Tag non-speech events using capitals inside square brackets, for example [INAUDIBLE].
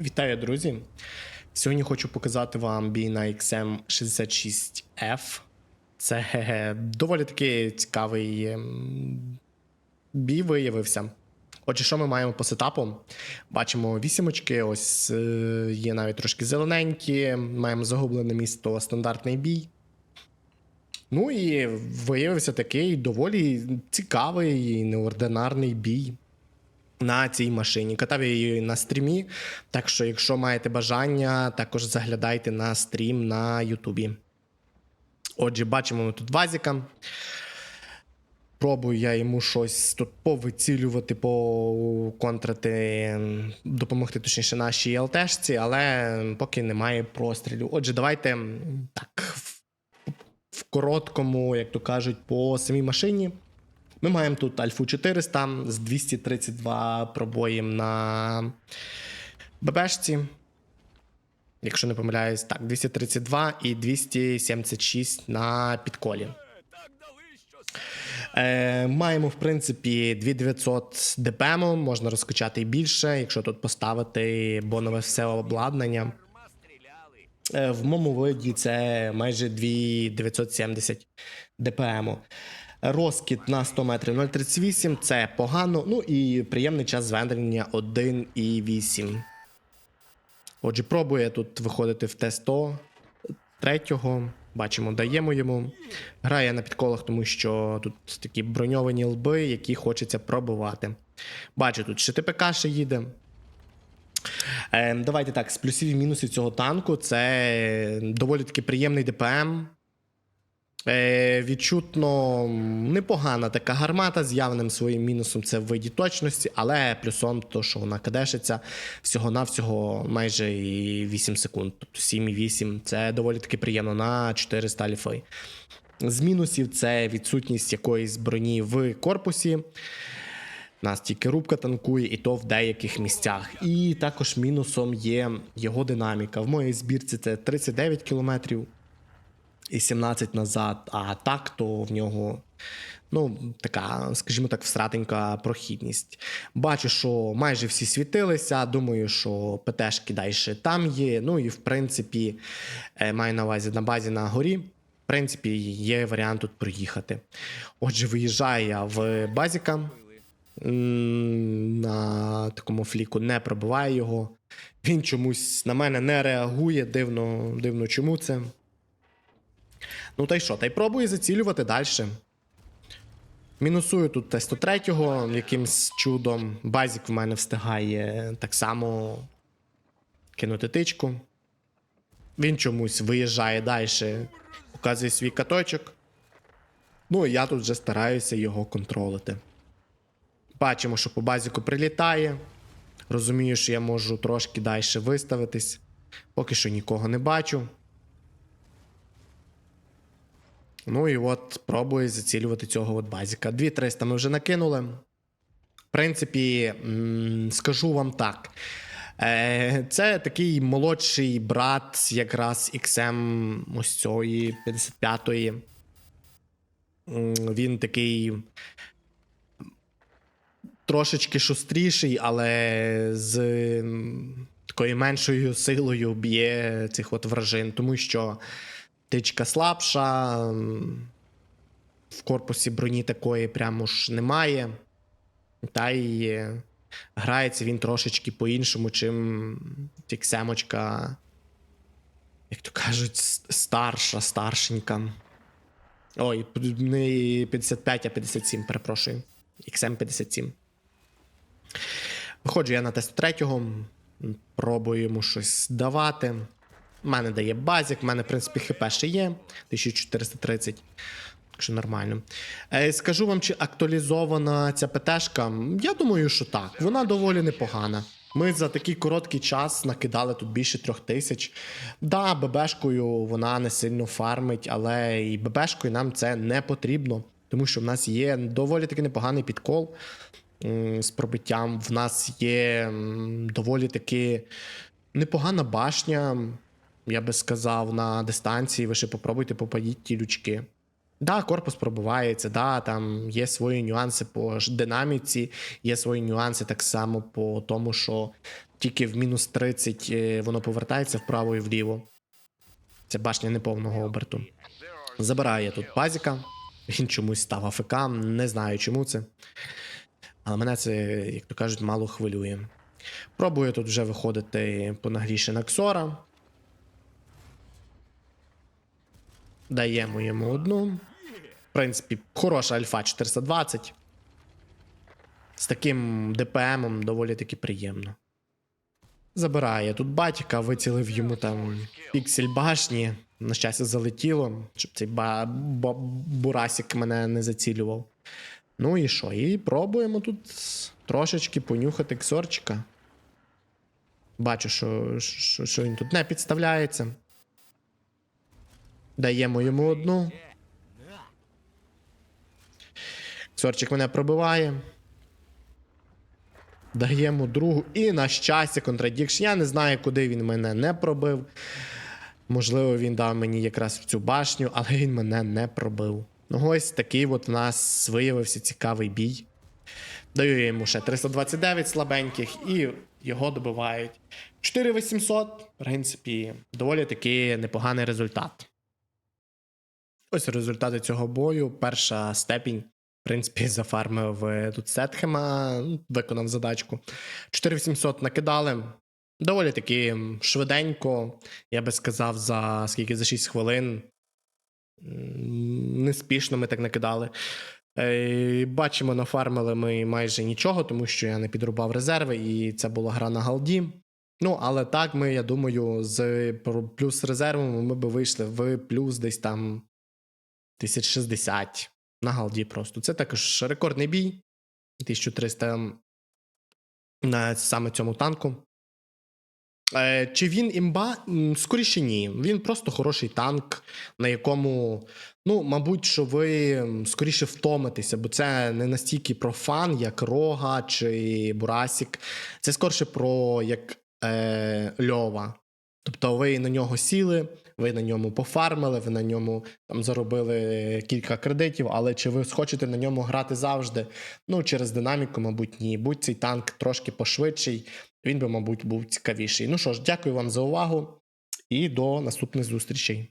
Вітаю, друзі! Сьогодні хочу показати вам бій на XM66F. Це е, доволі таки цікавий ем, бій виявився. Отже, що ми маємо по сетапу? Бачимо вісімочки, ось е, є навіть трошки зелененькі, маємо загублене місто стандартний бій. Ну і виявився такий доволі цікавий і неординарний бій на цій машині. Катав я її на стрімі. Так що, якщо маєте бажання, також заглядайте на стрім на Ютубі. Отже, бачимо ми тут Вазіка. Пробую я йому щось тут повицілювати, поконтрити, допомогти точніше нашій ЛТшці, але поки немає прострілів. Отже, давайте так в короткому, як то кажуть, по самій машині. Ми маємо тут Альфу 400 з 232 пробоїм на ББшці. Якщо не помиляюсь, так, 232 і 276 на підколі. Е, маємо, в принципі, 2900 ДПМ, можна розкачати і більше, якщо тут поставити бонове все обладнання. Е, в моєму виді це майже 2970 ДПМ. Розкіт на 100 метрів 0,38 це погано. Ну і приємний час зведення 1,8. Отже, пробує тут виходити в Т100 третього. Бачимо, даємо йому. Грає на підколах, тому що тут такі броньовані лби, які хочеться пробувати. Бачу, тут ще ТПК ще їде. Е, давайте так, з плюсів і мінусів цього танку це доволі таки приємний ДПМ. Е, відчутно непогана така гармата з явним своїм мінусом це в виді точності, але плюсом то, що вона кадешиться всього-навсього майже 8 секунд, тобто 7,8. Це доволі таки приємно на 400 альфи. З мінусів це відсутність якоїсь броні в корпусі. Нас тільки рубка танкує, і то в деяких місцях. І також мінусом є його динаміка. В моїй збірці це 39 кілометрів і 17 назад, а так то в нього. Ну, така, скажімо так, всратенька прохідність. Бачу, що майже всі світилися. Думаю, що ПТшки далі там є. Ну і в принципі, е, маю на увазі на базі на горі. В принципі, є варіант тут проїхати. Отже, виїжджаю я в базіка. На такому фліку не пробиває його. Він чомусь на мене не реагує. Дивно, дивно, чому це. Ну та й що? Та й пробую зацілювати далі. Мінусую тут Т-103 якимсь чудом. Базік в мене встигає так само кинути тичку. Він чомусь виїжджає далі, показує свій каточок. Ну і я тут вже стараюся його контролити. Бачимо, що по базіку прилітає. Розумію, що я можу трошки далі виставитись. Поки що нікого не бачу. Ну і от пробую зацілювати цього от базіка. 2300 ми вже накинули. В принципі, скажу вам так. Е, Це такий молодший брат, якраз XM ось цієї 55-ї. Він такий трошечки шустріший, але з такою меншою силою б'є цих от вражин, тому що тичка слабша, в корпусі броні такої прямо ж немає. Та й е, грається він трошечки по-іншому, чим тіксемочка, як то кажуть, старша, старшенька. Ой, не 55, а 57, перепрошую. XM 57. Виходжу я на тест третього, йому щось давати. У мене дає базік, в мене, в принципі, хп ще є. 1430. Так що нормально. Е, скажу вам, чи актуалізована ця ПТшка? Я думаю, що так. Вона доволі непогана. Ми за такий короткий час накидали тут більше трьох тисяч. Да, ББшкою вона не сильно фармить, але і ББшкою нам це не потрібно, тому що в нас є доволі таки непоганий підкол з пробиттям. В нас є доволі таки непогана башня, я би сказав, на дистанції. Ви ще попробуйте попадіть ті лючки. Да, корпус пробивається, да, там є свої нюанси по динаміці, є свої нюанси так само по тому, що тільки в мінус 30 е, воно повертається вправо і вліво. Це башня неповного оберту. Забирає тут пазіка. Він чомусь став АФК, не знаю чому це. Але мене це, як то кажуть, мало хвилює. Пробую тут вже виходити по нагріше на Ксора. Даємо йому одну. В принципі, хороша альфа 420. З таким ДПМом доволі таки приємно. Забирає тут батька, вицілив йому там піксель башні. На щастя, залетіло, щоб цей ба- ба- бурасик мене не зацілював. Ну і що? І пробуємо тут трошечки понюхати ксорчика. Бачу, що, що, що він тут не підставляється. Даємо йому одну. Ксорчик мене пробиває. Даємо другу. І на щастя, контрадікшн. Я не знаю, куди він мене не пробив. Можливо, він дав мені якраз в цю башню, але він мене не пробив. Ну, ось такий от у нас виявився цікавий бій. Даю йому ще 329 слабеньких і його добивають. 4800, в принципі, доволі таки непоганий результат. Ось результати цього бою. Перша степінь, в принципі, [LAUGHS] зафармив е, тут Сетхема, ну, виконав задачку. 4800 накидали. Доволі таки швиденько, я би сказав, за скільки за 6 хвилин. Неспішно ми так накидали. Е, Бачимо, нафармили ми майже нічого, тому що я не підрубав резерви, і це була гра на галді. Ну, але так, ми, я думаю, з плюс резервами ми би вийшли в плюс десь там 1060 на галді просто. Це також рекордний бій. 1300 на саме цьому танку. Е, чи він імба? Скоріше ні. Він просто хороший танк, на якому, ну, мабуть, що ви скоріше втомитеся, бо це не настільки про фан, як Рога чи Бурасік. Це скорше про як е, Льова. Тобто ви на нього сіли, ви на ньому пофармили, ви на ньому там заробили кілька кредитів, але чи ви схочете на ньому грати завжди? Ну, через динаміку, мабуть, ні. Будь цей танк трошки пошвидший, він би, мабуть, був цікавіший. Ну що ж, дякую вам за увагу і до наступних зустрічей.